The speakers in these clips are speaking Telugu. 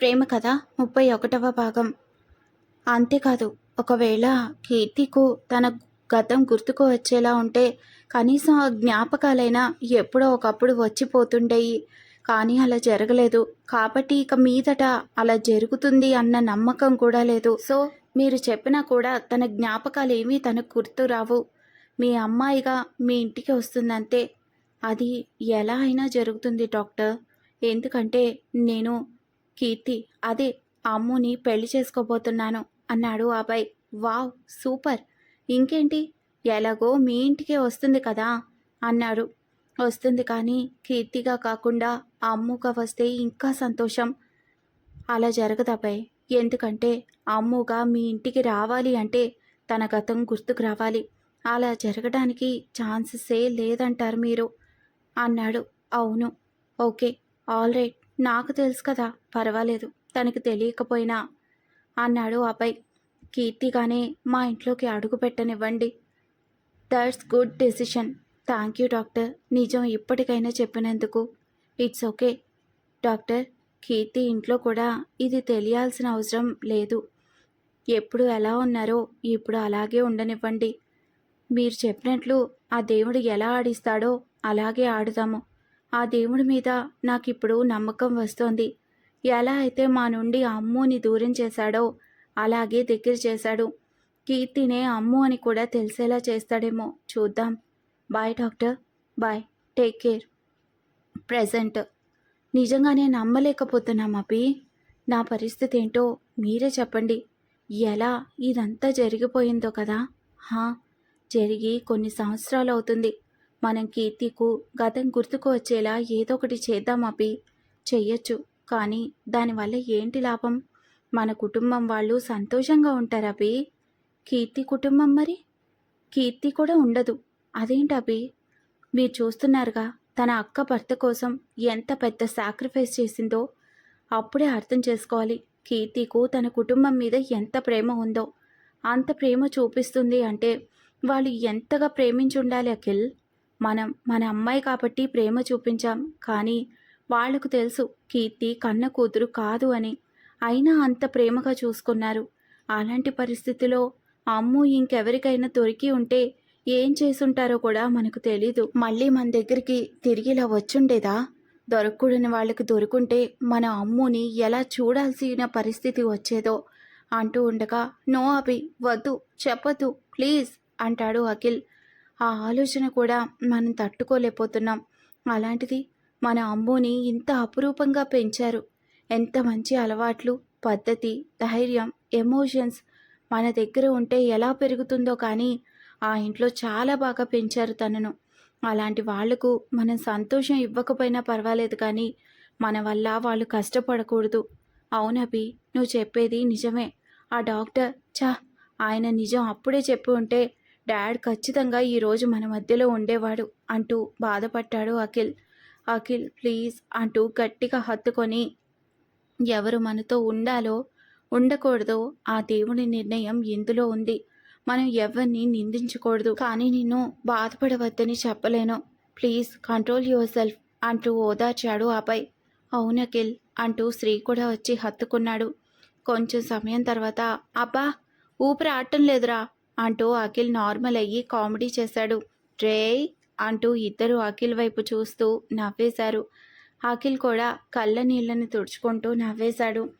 ప్రేమ కథ ముప్పై ఒకటవ భాగం. అంతేకాదు ఒకవేళ కీర్తికు తన గతం గుర్తుకు వచ్చేలా ఉంటే కనీసం ఆ జ్ఞాపకాలైనా ఎప్పుడో ఒకప్పుడు వచ్చిపోతుండేవి కానీ అలా జరగలేదు. కాబట్టి ఇక మీదట అలా జరుగుతుంది అన్న నమ్మకం కూడా లేదు. సో మీరు చెప్పినా కూడా తన జ్ఞాపకాలు ఏమీ తనకు గుర్తు రావు. మీ అమ్మాయిగా మీ ఇంటికి వస్తుందంతే. అది ఎలా అయినా జరుగుతుంది డాక్టర్. ఎందుకంటే నేను కీర్తి అదే అమ్ముని పెళ్ళి చేసుకోబోతున్నాను అన్నాడు అబ్బాయి వావ్ సూపర్. ఇంకేంటి? ఎలాగో మీ ఇంటికే వస్తుంది కదా? అన్నాడు. వస్తుంది కానీ కీర్తిగా కాకుండా అమ్ముగా వస్తే ఇంకా సంతోషం. అలా జరగదు అబ్బాయి ఎందుకంటే అమ్ముగా మీ ఇంటికి రావాలి అంటే తన గతం గుర్తుకు రావాలి. అలా జరగడానికి ఛాన్సెసే లేదంటారు మీరు అన్నాడు. అవును. Okay all right. నాకు తెలుసు కదా పర్వాలేదు తనకి తెలియకపోయినా అన్నాడు అబ్బాయి కీర్తిగానే మా ఇంట్లోకి అడుగు పెట్టనివ్వండి. That's good decision thank you doctor. నిజం ఇప్పటికైనా చెప్పినందుకు. ఇట్స్ ఓకే డాక్టర్ కీర్తి ఇంట్లో కూడా ఇది తెలియాల్సిన అవసరం లేదు. ఎప్పుడు ఎలా ఉన్నారో ఇప్పుడు అలాగే ఉండనివ్వండి. మీరు చెప్పినట్లు ఆ దేవుడు ఎలా ఆడిస్తాడో అలాగే ఆడుదాము ఆ దేవుడి మీద నాకు ఇప్పుడు నమ్మకం వస్తోంది. ఎలా అయితే మా నుండి అమ్ముని దూరం చేశాడో అలాగే దగ్గర చేశాడు. కీర్తినే అమ్ము అని కూడా తెలిసేలా చేస్తాడేమో. చూద్దాం. Bye doctor bye take care present నిజంగానే నమ్మలేకపోతున్నాం అపి నా పరిస్థితి ఏంటో మీరే చెప్పండి. ఎలా ఇదంతా జరిగిపోయిందో కదా? హా జరిగి కొన్ని సంవత్సరాలు అవుతుంది. మనం కీర్తికు గతం గుర్తుకు వచ్చేలా ఏదో ఒకటి చేద్దాం అపి చెయ్యొచ్చు. కానీ దానివల్ల ఏంటి లాభం? మన కుటుంబం వాళ్ళు సంతోషంగా ఉంటారు అభి? కీర్తి కుటుంబం మరి? కీర్తి కూడా ఉండదు. అదేంటి అభి? మీరు చూస్తున్నారుగా తన అక్క భర్త కోసం ఎంత పెద్ద సాక్రిఫైస్ చేసిందో. అప్పుడే అర్థం చేసుకోవాలి కీర్తికు తన కుటుంబం మీద ఎంత ప్రేమ ఉందో. అంత ప్రేమ చూపిస్తుంది అంటే వాళ్ళు ఎంతగా ప్రేమించి ఉండాలి అఖిల్? మనం మన అమ్మాయి కాబట్టి ప్రేమ చూపించాం. కానీ వాళ్ళకు తెలుసు కీర్తి కన్న కూతురు కాదు అని. అయినా అంత ప్రేమగా చూసుకున్నారు. అలాంటి పరిస్థితిలో అమ్ము ఇంకెవరికైనా దొరికి ఉంటే ఏం చేసుంటారో కూడా మనకు తెలీదు. మళ్ళీ మన దగ్గరికి తిరిగి ఇలా వచ్చుండేదా? దొరకకూడని వాళ్ళకి దొరుకుంటే మన అమ్ముని ఎలా చూడాల్సిన పరిస్థితి వచ్చేదో అంటూ ఉండగా నో అభి వద్దు చెప్పదు ప్లీజ్ అంటాడు అఖిల్. ఆ ఆలోచన కూడా మనం తట్టుకోలేకపోతున్నాం. అలాంటిది మన అమ్మోని ఇంత అపురూపంగా పెంచారు. ఎంత మంచి అలవాట్లు పద్ధతి ధైర్యం ఎమోషన్స్ మన దగ్గర ఉంటే ఎలా పెరుగుతుందో కానీ ఆ ఇంట్లో చాలా బాగా పెంచారు తనను. అలాంటి వాళ్ళకు మనం సంతోషం ఇవ్వకపోయినా పర్వాలేదు కానీ మన వల్ల వాళ్ళు కష్టపడకూడదు. అవునభి నువ్వు చెప్పేది నిజమే. ఆ డాక్టర్ చా ఆయన నిజం అప్పుడే చెప్పి ఉంటే డాడ్ ఖచ్చితంగా ఈరోజు మన మధ్యలో ఉండేవాడు అంటూ బాధపడ్డాడు అఖిల్. అఖిల్ ప్లీజ్ అంటూ గట్టిగా హత్తుకొని ఎవరు మనతో ఉండాలో ఉండకూడదో. ఆ దేవుని నిర్ణయం ఇందులో ఉంది. మనం ఎవరిని నిందించకూడదు. కానీ నిన్ను బాధపడవద్దని చెప్పలేను. ప్లీజ్ కంట్రోల్ యువర్ సెల్ఫ్ అంటూ ఓదార్చాడు ఆపై అవునకిల్ అంటూ శ్రీ కూడా వచ్చి హత్తుకున్నాడు. కొంచెం సమయం తర్వాత అబ్బా ఊపిరి ఆడటం లేదురా. అంటూ అఖిల్ నార్మల్ అయ్యి కామెడీ చేశాడు. రే అంటూ ఇద్దరు అఖిల్ వైపు చూస్తూ నవ్వేశారు. అఖిల్ కూడా కళ్ళ నీళ్ళని తుడుచుకుంటూ నవ్వేశాడు.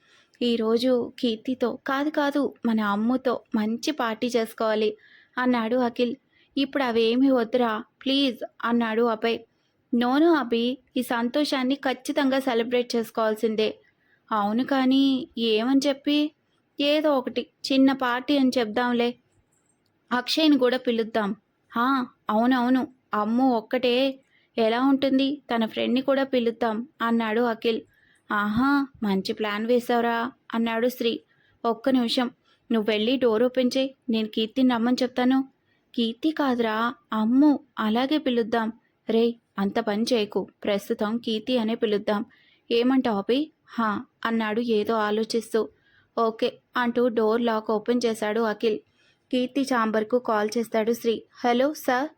ఈరోజు కీర్తితో కాదు కాదు మన అమ్ముతో మంచి పార్టీ చేసుకోవాలి అన్నాడు అఖిల్. ఇప్పుడు అవేమీ వద్దురా ప్లీజ్ అన్నాడు అభయ్. నోను అభి ఈ సంతోషాన్ని ఖచ్చితంగా సెలబ్రేట్ చేసుకోవాల్సిందే. అవును కానీ ఏమని చెప్పి? ఏదో ఒకటి చిన్న పార్టీ అని చెప్దాంలే. అక్షయ్ని కూడా పిలుద్దాం. హా అవునవును. అమ్ము ఒక్కటే. ఎలా ఉంటుంది? తన ఫ్రెండ్ని కూడా పిలుద్దాం అన్నాడు అఖిల్. ఆహా మంచి ప్లాన్ వేశావురా అన్నాడు శ్రీ ఒక్క నిమిషం. నువ్వు వెళ్ళి డోర్ ఓపెన్ చేయి. నేను కీర్తిని రమ్మని చెప్తాను. కీర్తి కాదురా అమ్ము. అలాగే పిలుద్దాం. రే అంత పని చేయకు. ప్రస్తుతం కీర్తి అనే పిలుద్దాం. ఏమంటావు అభి? హా అన్నాడు ఏదో ఆలోచిస్తూ. ఓకే అంటూ డోర్ లాక్ ఓపెన్ చేశాడు అఖిల్. కీర్తి చాంబర్కు కాల్ చేస్తాడు శ్రీ. Hello sir?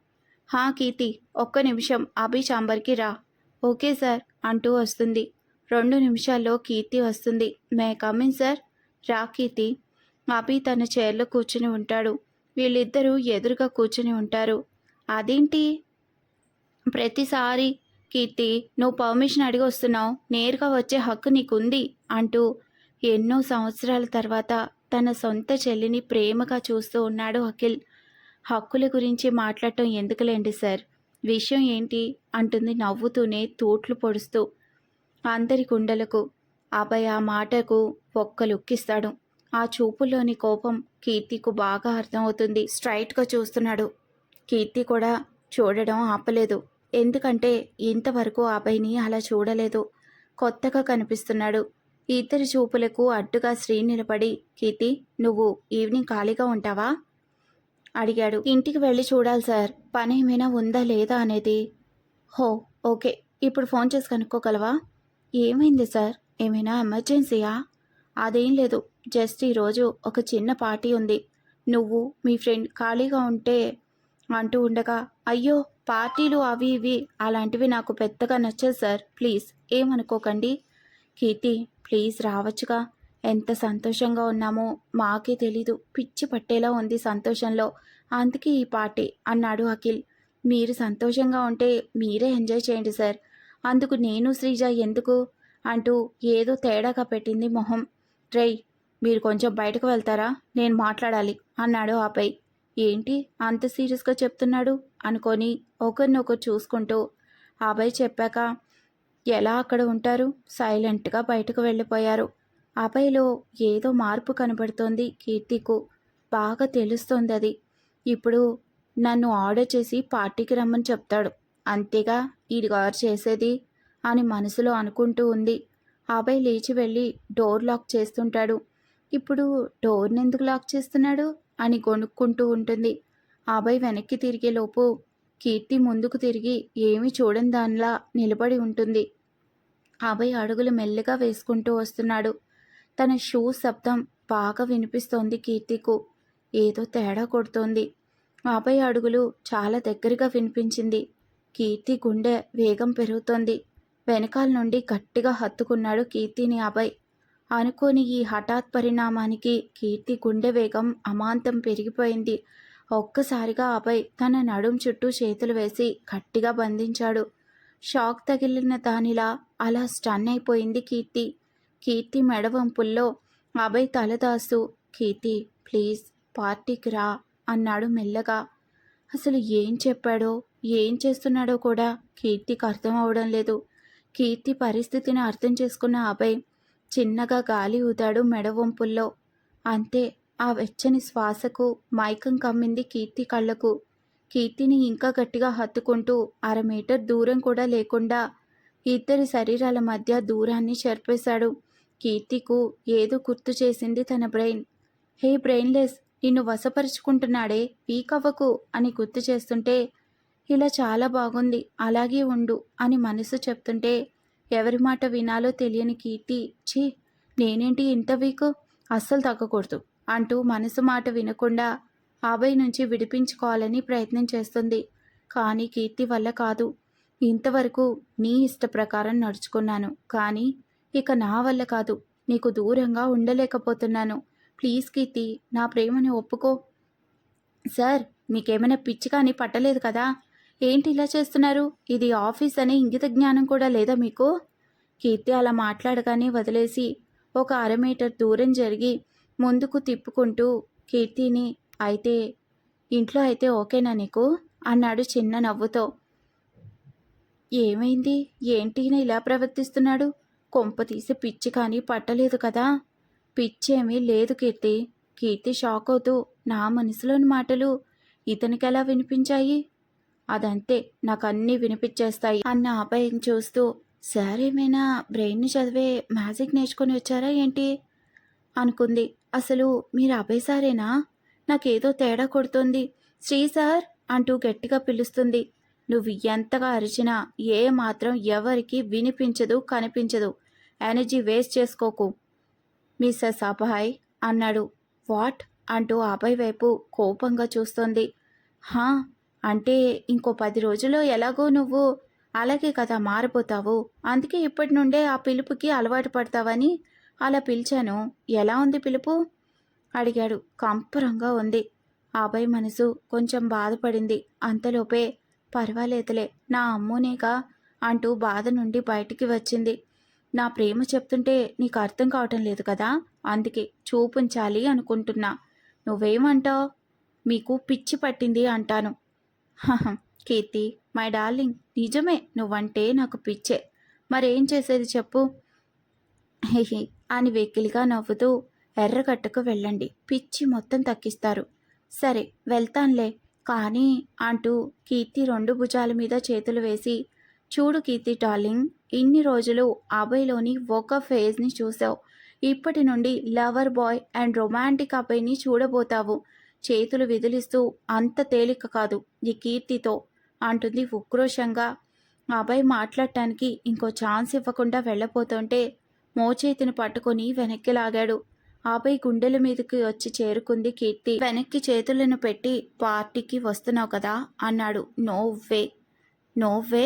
హా కీర్తి ఒక్క నిమిషం. అభి చాంబర్కి రా. ఓకే సార్ అంటూ వస్తుంది. రెండు నిమిషాల్లో కీర్తి వస్తుంది. May come in sir? రా కీర్తి. అభి తన చైర్లో కూర్చుని ఉంటాడు. వీళ్ళిద్దరూ ఎదురుగా కూర్చుని ఉంటారు. అదేంటి? ప్రతిసారి కీర్తి నువ్వు పర్మిషన్ అడిగి వస్తున్నావు. నేరుగా వచ్చే హక్కు నీకుంది అంటూ ఎన్నో సంవత్సరాల తర్వాత తన సొంత చెల్లిని ప్రేమగా చూస్తూ ఉన్నాడు అఖిల్. హక్కుల గురించి మాట్లాడటం ఎందుకులేండి సార్? విషయం ఏంటి? అంటుంది నవ్వుతూనే తూట్లు పొడుస్తూ. అందరి కుండలకు అభయ్ ఆ మాటకు ఒక్క లుక్కిస్తాడు ఆ చూపులోని కోపం కీర్తికు బాగా అర్థమవుతుంది. స్ట్రైట్గా చూస్తున్నాడు. కీర్తి కూడా చూడడం ఆపలేదు. ఎందుకంటే ఇంతవరకు అభయ్ని అలా చూడలేదు. కొత్తగా కనిపిస్తున్నాడు. ఇద్దరి చూపులకు అడ్డుగా శ్రీ నిలబడి కీర్తి నువ్వు ఈవినింగ్ ఖాళీగా ఉంటావా? అడిగాడు. ఇంటికి వెళ్ళి చూడాలి సార్. పని ఏమైనా ఉందా లేదా అనేది. హో ఓకే. ఇప్పుడు ఫోన్ చేసి కనుక్కోగలవా? ఏమైంది సార్? ఏమైనా ఎమర్జెన్సీయా? అదేం లేదు. జస్ట్ ఈరోజు ఒక చిన్న పార్టీ ఉంది. నువ్వు మీ ఫ్రెండ్ ఖాళీగా ఉంటే అంటూ ఉండగా అయ్యో పార్టీలు అవి ఇవి అలాంటివి నాకు పెద్దగా నచ్చదు సార్. ప్లీజ్ ఏమనుకోకండి. కీర్తి ప్లీజ్ రావచ్చుగా. ఎంత సంతోషంగా ఉన్నామో మాకే తెలీదు. పిచ్చి పట్టేలా ఉంది సంతోషంలో. అందుకే ఈ పార్టీ అన్నాడు అఖిల్. మీరు సంతోషంగా ఉంటే మీరే ఎంజాయ్ చేయండి సార్. అందుకు నేను శ్రీజ ఎందుకు? అంటూ ఏదో తేడాగా పెట్టింది మొహం. రేయ్ మీరు కొంచెం బయటకు వెళ్తారా? నేను మాట్లాడాలి అన్నాడు ఆపై. ఏంటి అంత సీరియస్గా చెప్తున్నాడు? అనుకొని ఒకరినొకరు చూసుకుంటూ అబ్బాయి చెప్పాక ఎలా అక్కడ ఉంటారు? సైలెంట్గా బయటకు వెళ్ళిపోయారు. అభయ్లో ఏదో మార్పు కనబడుతోంది కీర్తికు. బాగా తెలుస్తోంది అది ఇప్పుడు నన్ను ఆర్డర్ చేసి పార్టీకి రమ్మని చెప్తాడు. అంతేగా ఈడు గారు చేసేది? అని మనసులో అనుకుంటూ ఉంది. అభయ్ లేచి వెళ్ళి డోర్ లాక్ చేస్తుంటాడు. ఇప్పుడు డోర్ని ఎందుకు లాక్ చేస్తున్నాడు? అని గొనుక్కుంటూ ఉంటుంది. అభయ్ వెనక్కి తిరిగేలోపు కీర్తి ముందుకు తిరిగి ఏమీ చూడని దానిలా నిలబడి ఉంటుంది. అభయ్ అడుగులు మెల్లిగా వేసుకుంటూ వస్తున్నాడు. తన షూ శబ్దం బాగా వినిపిస్తోంది కీర్తికు. ఏదో తేడా కొడుతోంది. అభయ్ అడుగులు చాలా దగ్గరగా వినిపించింది. కీర్తి గుండె వేగం పెరుగుతోంది. వెనకాల నుండి గట్టిగా హత్తుకున్నాడు కీర్తిని అభయ్. అనుకోని ఈ హఠాత్ పరిణామానికి కీర్తి గుండె వేగం అమాంతం పెరిగిపోయింది. ఒక్కసారిగా అభయ్ తన నడుం చుట్టూ చేతులు వేసి గట్టిగా బంధించాడు. షాక్ తగిలిన దానిలా అలా స్టన్ అయిపోయింది కీర్తి. కీర్తి మెడవంపుల్లో అభయ్ తలదాసు కీర్తి ప్లీజ్ పార్టీకి రా అన్నాడు మెల్లగా. అసలు ఏం చెప్పాడో ఏం చేస్తున్నాడో కూడా కీర్తికి అర్థం అవడం లేదు. కీర్తి పరిస్థితిని అర్థం చేసుకున్న అభయ్ చిన్నగా గాలి ఊదాడు మెడవంపుల్లో. అంతే ఆ వెచ్చని శ్వాసకు మైకం కమ్మింది కీర్తి కళ్ళకు. కీర్తిని ఇంకా గట్టిగా హత్తుకుంటూ అర మీటర్ దూరం కూడా లేకుండా ఇద్దరి శరీరాల మధ్య దూరాన్ని చెరిపేశాడు. కీర్తికు ఏదో గుర్తు చేసింది తన బ్రెయిన్. హే బ్రెయిన్లెస్ నిన్ను వశపరుచుకుంటున్నాడే పీకవ్వకు అని గుర్తు చేస్తుంటే ఇలా చాలా బాగుంది అలాగే ఉండు అని మనసు చెప్తుంటే ఎవరి మాట వినాలో తెలియని కీర్తి ఛీ నేనేంటి ఇంత వీకు? అస్సలు తగ్గకూడదు అంటూ మనసు మాట వినకుండా అభయ్ నుంచి విడిపించుకోవాలని ప్రయత్నం చేస్తుంది. కానీ కీర్తి వల్ల కాదు. ఇంతవరకు నీ ఇష్ట ప్రకారం నడుచుకున్నాను. కానీ ఇక నా వల్ల కాదు. నీకు దూరంగా ఉండలేకపోతున్నాను. ప్లీజ్ కీర్తి నా ప్రేమని ఒప్పుకో. సార్ మీకేమైనా పిచ్చి కానీ పట్టలేదు కదా? ఏంటి ఇలా చేస్తున్నారు? ఇది ఆఫీస్ అనే ఇంగిత జ్ఞానం కూడా లేదా మీకు? కీర్తి అలా మాట్లాడగానే వదిలేసి ఒక అర మీటర్ దూరం జరిగి ముందుకు తిప్పుకుంటూ కీర్తిని అయితే ఇంట్లో అయితే ఓకేనా నీకు? అన్నాడు చిన్న నవ్వుతో. ఏమైంది? ఏంటి ఇలా ప్రవర్తిస్తున్నాడు? కొంప తీసి పిచ్చి కానీ పట్టలేదు కదా? పిచ్చి లేదు కీర్తి. కీర్తి షాక్ అవుతూ నా మనసులోని మాటలు ఇతనికి ఎలా వినిపించాయి? అదంతే నాకు అన్నీ వినిపించేస్తాయి అన్న అబ్బాయిని చూస్తూ సార్ ఏమైనా బ్రెయిన్ని చదివే మ్యాజిక్ నేర్చుకొని వచ్చారా ఏంటి? అనుకుంది. అసలు మీరు అభయ్ సారేనా? నాకేదో తేడా కొడుతుంది. శ్రీ సార్ అంటూ గట్టిగా పిలుస్తుంది. నువ్వు ఎంతగా అరిచినా ఏ మాత్రం ఎవరికి వినిపించదు కనిపించదు. ఎనర్జీ వేస్ట్ చేసుకోకు. మిస్సెస్ అభయ్ అన్నాడు. వాట్? అంటూ అభయ్ వైపు కోపంగా చూస్తోంది. హా అంటే ఇంకో పది రోజుల్లో ఎలాగో నువ్వు అలాగే కదా మారిపోతావు. అందుకే ఇప్పటి నుండే ఆ పిలుపుకి అలవాటు పడతావని అలా పిలిచాను. ఎలా ఉంది పిలుపు? అడిగాడు కంపరంగా ఉంది. అభయ్ మనసు కొంచెం బాధపడింది. అంతలోపే పర్వాలేదులే నా అమ్మునేగా అంటూ బాధ నుండి బయటికి వచ్చింది. నా ప్రేమ చెప్తుంటే నీకు అర్థం కావటం లేదు కదా? అందుకే చూపించాలి అనుకుంటున్నా. నువ్వేమంటావు? మీకు పిచ్చి పట్టింది అంటాను. హహ, కీర్తి మై డార్లింగ్ నిజమే నువ్వంటే నాకు పిచ్చే. మరేం చేసేది చెప్పు? హిహి అని వెకిలిగా నవ్వుతూ ఎర్రగట్టుకు వెళ్ళండి. పిచ్చి మొత్తం తక్కిస్తారు సరే వెళ్తాన్లే. కానీ అంటూ కీర్తి రెండు భుజాల మీద చేతులు వేసి చూడు కీర్తి డార్లింగ్ ఇన్ని రోజులు అభయ్లోని ఒక ఫేజ్ని చూసావు. ఇప్పటి నుండి లవర్ బాయ్ అండ్ రొమాంటిక్ అబ్బాయిని చూడబోతావు. చేతులు విదిలిస్తూ అంత తేలిక కాదు ఈ కీర్తితో అంటుంది ఉక్రోషంగా. అభయ్ మాట్లాడటానికి ఇంకో ఛాన్స్ ఇవ్వకుండా వెళ్ళబోతుంటే మోచేతిని పట్టుకొని వెనక్కి లాగాడు. ఆపై గుండెల మీదకి వచ్చి చేరుకుంది కీర్తి. వెనక్కి చేతులను పెట్టి పార్టీకి వస్తున్నావు కదా అన్నాడు. No way no way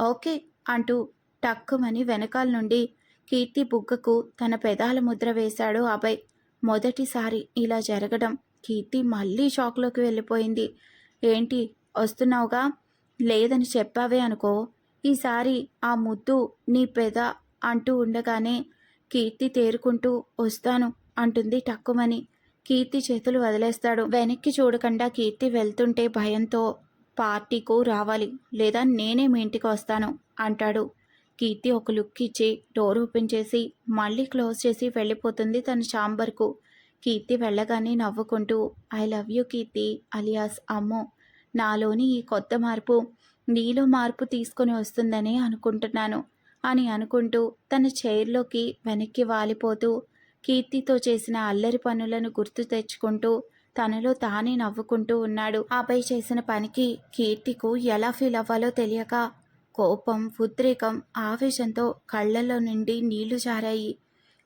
okay అంటూ టక్కుమని వెనకాల నుండి కీర్తి బుగ్గకు తన పెదాల ముద్ర వేశాడు అభయ్. మొదటిసారి ఇలా జరగడం కీర్తి మళ్ళీ షాక్లోకి వెళ్ళిపోయింది. ఏంటి వస్తున్నావుగా? లేదని చెప్పావే అనుకో. ఈసారి ఆ ముద్దు నీ పెద అంటూ ఉండగానే కీర్తి తేరుకుంటూ వస్తాను అంటుంది టక్కుమని. కీర్తి చేతులు వదిలేస్తాడు. వెనక్కి చూడకుండా కీర్తి వెళ్తుంటే భయంతో పార్టీకు రావాలి లేదా నేనే మీ ఇంటికి వస్తాను అంటాడు. కీర్తి ఒక లుక్ ఇచ్చి డోర్ ఓపెన్ చేసి మళ్ళీ క్లోజ్ చేసి వెళ్ళిపోతుంది తన ఛాంబర్కు కీర్తి వెళ్ళగానే నవ్వుకుంటూ I love you Keerthi alias అమ్మో నాలోని ఈ కొత్త మార్పు నీలో మార్పు తీసుకొని వస్తుందని అనుకుంటున్నాను. అని అనుకుంటూ తన చైర్లోకి వెనక్కి వాలిపోతూ కీర్తితో చేసిన అల్లరి పనులను గుర్తు తెచ్చుకుంటూ తనలో తానే నవ్వుకుంటూ ఉన్నాడు. ఆపై చేసిన పనికి కీర్తికు ఎలా ఫీల్ అవ్వాలో తెలియక కోపం ఉద్రేకం ఆవేశంతో కళ్ళల్లో నుండి నీళ్ళు జారాయి.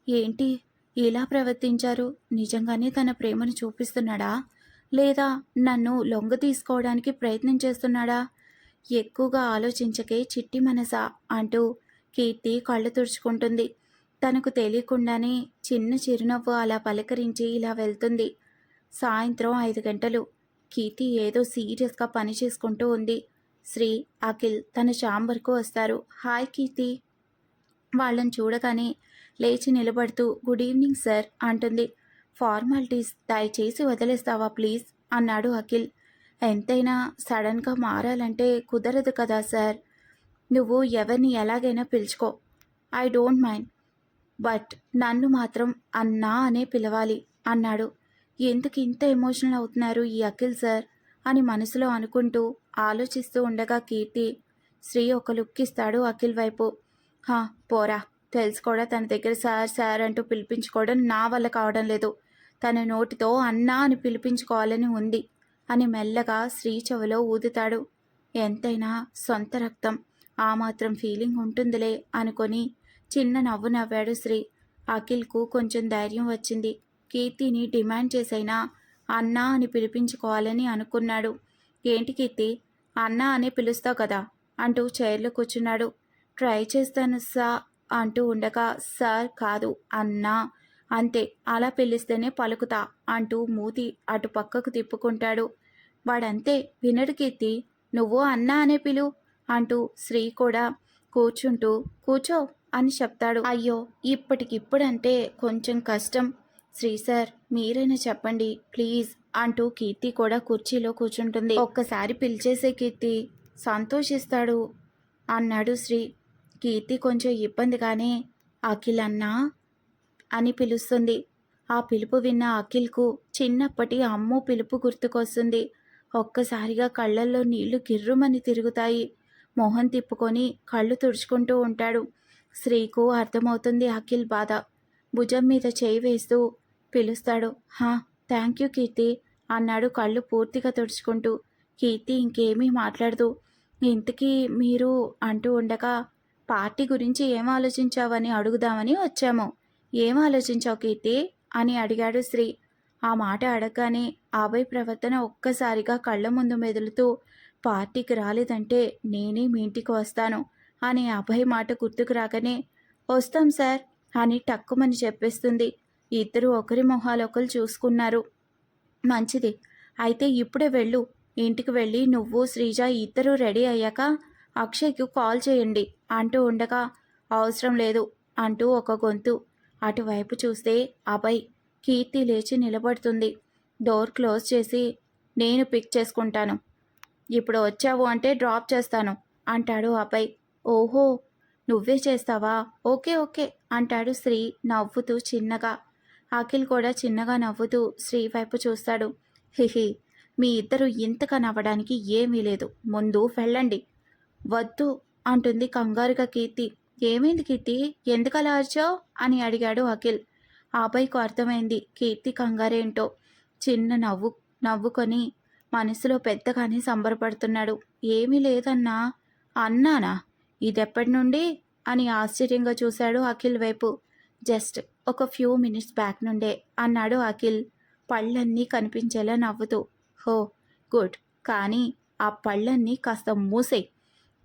ఏంటి? ఇలా ప్రవర్తించారు? నిజంగానే తన ప్రేమను చూపిస్తున్నాడా? లేదా నన్ను లొంగ తీసుకోవడానికి ప్రయత్నం చేస్తున్నాడా? ఎక్కువగా ఆలోచించకే చిట్టి మనసా అంటూ కీర్తి కళ్ళు తుడుచుకుంటుంది. తనకు తెలియకుండానే చిన్న చిరునవ్వు అలా పలకరించి ఇలా వెళ్తుంది. సాయంత్రం ఐదు గంటలు. కీర్తి ఏదో సీరియస్గా పని చేసుకుంటూ ఉంది. శ్రీ అఖిల్ తన ఛాంబర్కు వస్తారు. హాయ్ కీర్తి. వాళ్ళని చూడగానే లేచి నిలబడుతూ గుడ్ ఈవినింగ్ సార్ అంటుంది. ఫార్మాలిటీస్ దయచేసి వదిలేస్తావా ప్లీజ్? అన్నాడు అఖిల్. ఎంతైనా సడన్గా మారాలంటే కుదరదు కదా సార్. నువ్వు ఎవరిని ఎలాగైనా పిలుచుకో. I don't mind. బట్ నన్ను మాత్రం అన్నా అనే పిలవాలి అన్నాడు. ఎందుకు ఇంత ఎమోషనల్ అవుతున్నారు ఈ అఖిల్ సార్? అని మనసులో అనుకుంటూ ఆలోచిస్తూ ఉండగా కీర్తి శ్రీ ఒక లుక్ ఇస్తాడు అఖిల్ వైపు. హా పోరా. తెలుసు కూడా తన దగ్గర సార్ సార్ అంటూ పిలిపించుకోవడం నా వల్ల కావడం లేదు. తన నోటితో అన్నా అని పిలిపించుకోవాలని ఉంది అని మెల్లగా శ్రీ చెవిలో ఊదుతాడు. ఎంతైనా సొంత రక్తం. ఆ మాత్రం ఫీలింగ్ ఉంటుందిలే అనుకొని చిన్న నవ్వు నవ్వాడు శ్రీ. అఖిల్కు కొంచెం ధైర్యం వచ్చింది. కీర్తిని డిమాండ్ చేసైనా అన్నా అని పిలిపించుకోవాలని అనుకున్నాడు. ఏంటి కీర్తి? అన్నా అని పిలుస్తావు కదా అంటూ చైర్లో కూర్చున్నాడు. ట్రై చేస్తాను సా అంటూ ఉండగా సార్ కాదు అన్నా అంతే అలా పిలిస్తేనే పలుకుతా అంటూ మూతి అటు పక్కకు తిప్పుకుంటాడు. వాడంతే వినడు కీర్తి. నువ్వు అన్నా అనే పిలు అంటూ శ్రీ కూడా కూర్చుంటూ కూర్చో అని చెప్తాడు. అయ్యో ఇప్పటికిప్పుడంటే కొంచెం కష్టం. శ్రీ సార్ మీరైనా చెప్పండి ప్లీజ్ అంటూ కీర్తి కూడా కుర్చీలో కూర్చుంటుంది. ఒక్కసారి పిలిచేసే కీర్తి సంతోషిస్తాడు అన్నాడు శ్రీ. కీర్తి కొంచెం ఇబ్బందిగానే అఖిల్ అన్నా అని పిలుస్తుంది. ఆ పిలుపు విన్న అఖిల్కు చిన్నప్పటి అమ్మో పిలుపు గుర్తుకొస్తుంది. ఒక్కసారిగా కళ్ళల్లో నీళ్ళు గిర్రుమని తిరుగుతాయి. మొహం తిప్పుకొని కళ్ళు తుడుచుకుంటూ ఉంటాడు. శ్రీకు అర్థమవుతుంది అఖిల్ బాధ. భుజం మీద చేయి వేస్తూ పిలుస్తాడు. హా థ్యాంక్ యూ కీర్తి అన్నాడు కళ్ళు పూర్తిగా తుడుచుకుంటూ. కీర్తి ఇంకేమీ మాట్లాడదు. ఇంతకీ మీరు అంటూ ఉండగా పార్టీ గురించి ఏం ఆలోచించావని అడుగుదామని వచ్చాము. ఏం ఆలోచించావు కీర్తి? అని అడిగాడు శ్రీ. ఆ మాట అడగగానే ఆబయ్ ప్రవర్తన ఒక్కసారిగా కళ్ళ ముందు మెదులుతూ పార్టీకి రాలేదంటే నేనే మీ ఇంటికి వస్తాను అని అభయ్ మాట గుర్తుకు రాగానే వస్తాం సార్ అని టక్కుమని చెప్పేస్తుంది. ఇద్దరు ఒకరి మొహాలు ఒకరు చూసుకున్నారు. మంచిది. అయితే ఇప్పుడే వెళ్ళు. ఇంటికి వెళ్ళి నువ్వు శ్రీజ ఇద్దరు రెడీ అయ్యాక అక్షయ్కి కాల్ చేయండి అంటూ ఉండగా అవసరం లేదు అంటూ ఒక గొంతు. అటువైపు చూస్తే అభయ్ కీర్తి లేచి నిలబడుతుంది. డోర్ క్లోజ్ చేసి నేను పిక్ చేసుకుంటాను. ఇప్పుడు వచ్చావు అంటే డ్రాప్ చేస్తాను. అంటాడు అభయ్. ఓహో నువ్వే చేస్తావా? ఓకే ఓకే అంటాడు శ్రీ నవ్వుతూ చిన్నగా. అఖిల్ కూడా చిన్నగా నవ్వుతూ శ్రీ వైపు చూస్తాడు. హిహి మీ ఇద్దరు ఇంతగా నవ్వడానికి ఏమీ లేదు. ముందు వెళ్ళండి. వద్దు అంటుంది కంగారుగా కీర్తి. ఏమైంది కీర్తి? ఎందుకలా అరిచావు? అని అడిగాడు అఖిల్. అబ్బాయికు అర్థమైంది. కీర్తి కంగారేంటో. చిన్న నవ్వు నవ్వుకొని మనసులో పెద్దగానే సంబరపడుతున్నాడు. ఏమీ లేదన్నా. అన్నానా? ఇదెప్పటి నుండి? అని ఆశ్చర్యంగా చూశాడు అఖిల్ వైపు. జస్ట్ ఒక ఫ్యూ మినిట్స్ బ్యాక్ నుండే అన్నాడు అఖిల్. పళ్ళన్నీ కనిపించేలా నవ్వుతూ. హో గుడ్. కానీ ఆ పళ్ళన్నీ కాస్త మూసేయ్.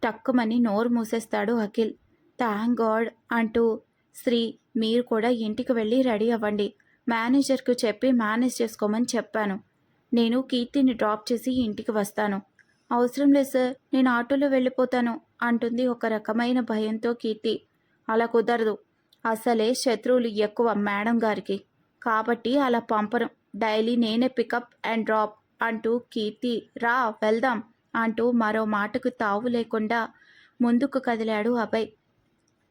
టక్కుమని నోరు మూసేస్తాడు అఖిల్. థ్యాంక్ గాడ్ అంటూ. శ్రీ మీరు కూడా ఇంటికి వెళ్ళి రెడీ అవ్వండి. మేనేజర్కు చెప్పి మేనేజ్ చేసుకోమని చెప్పాను. నేను కీర్తిని డ్రాప్ చేసి ఇంటికి వస్తాను. అవసరం లేదు సార్ నేను ఆటోలో వెళ్ళిపోతాను అంటుంది ఒక రకమైన భయంతో కీర్తి. అలా కుదరదు. అసలే శత్రువులు ఎక్కువ మేడం గారికి. కాబట్టి అలా పంపను డైలీ నేనే పికప్ అండ్ డ్రాప్ అంటూ కీర్తి రా వెళ్దాం అంటూ మరో మాటకు తావు లేకుండా ముందుకు కదిలాడు అభయ్.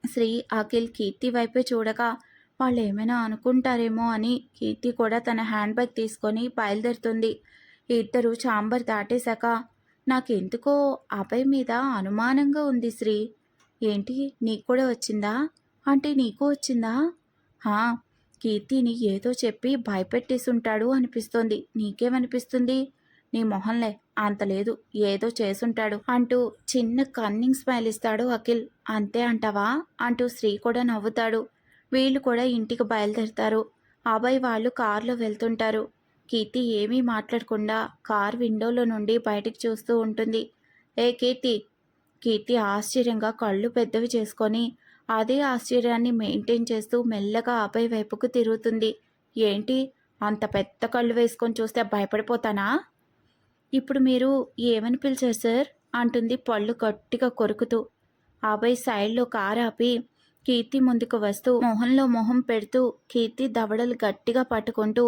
శ్రీ అఖిల్ కీర్తి వైపే చూడగా వాళ్ళు ఏమైనా అనుకుంటారేమో అని కీర్తి కూడా తన హ్యాండ్ బ్యాగ్ తీసుకొని బయలుదేరుతుంది. ఇద్దరు చాంబర్ దాటేశాక నాకెందుకో అభయ్ మీద అనుమానంగా ఉంది శ్రీ. ఏంటి నీకు కూడా వచ్చిందా? అంటే నీకు వచ్చిందా? హా కీర్తిని ఏదో చెప్పి భయపెట్టేసుంటాడు అనిపిస్తోంది. నీకేమనిపిస్తుంది? నీ మొహంలే అంత లేదు ఏదో చేసుంటాడు అంటూ చిన్న కన్నింగ్ స్మైల్ ఇస్తాడు అఖిల్. అంతే అంటావా? అంటూ శ్రీ కూడా నవ్వుతాడు. వీళ్ళు కూడా ఇంటికి బయలుదేరుతారు. అభయ్ వాళ్ళు కారులో వెళ్తుంటారు. కీర్తి ఏమీ మాట్లాడకుండా కార్ విండోలో నుండి బయటికి చూస్తూ ఉంటుంది. ఏ కీర్తి? కీర్తి ఆశ్చర్యంగా కళ్ళు పెద్దవి చేసుకొని అదే ఆశ్చర్యాన్ని మెయింటైన్ చేస్తూ మెల్లగా అభయ్ వైపుకు తిరుగుతుంది. ఏంటి? అంత పెద్ద కళ్ళు వేసుకొని చూస్తే భయపడిపోతానా? ఇప్పుడు మీరు ఏమని పిలిచారు సార్? అంటుంది పళ్ళు గట్టిగా కొరుకుతూ. అభయ్ సైడ్లో కారు ఆపి కీర్తి ముందుకు వస్తూ మొహంలో మొహం పెడుతూ కీర్తి దవడలు గట్టిగా పట్టుకుంటూ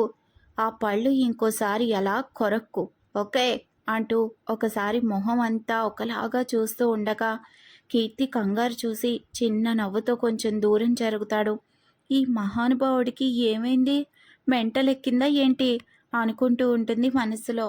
ఆ పళ్ళు ఇంకోసారి ఎలా కొరక్కు? ఓకే అంటూ ఒకసారి మొహం అంతా ఒకలాగా చూస్తూ ఉండగా కీర్తి కంగారు చూసి చిన్న నవ్వుతో కొంచెం దూరం జరుగుతాడు. ఈ మహానుభావుడికి ఏమైంది? మెంటలెక్కిందా ఏంటి? అనుకుంటూ ఉంటుంది మనసులో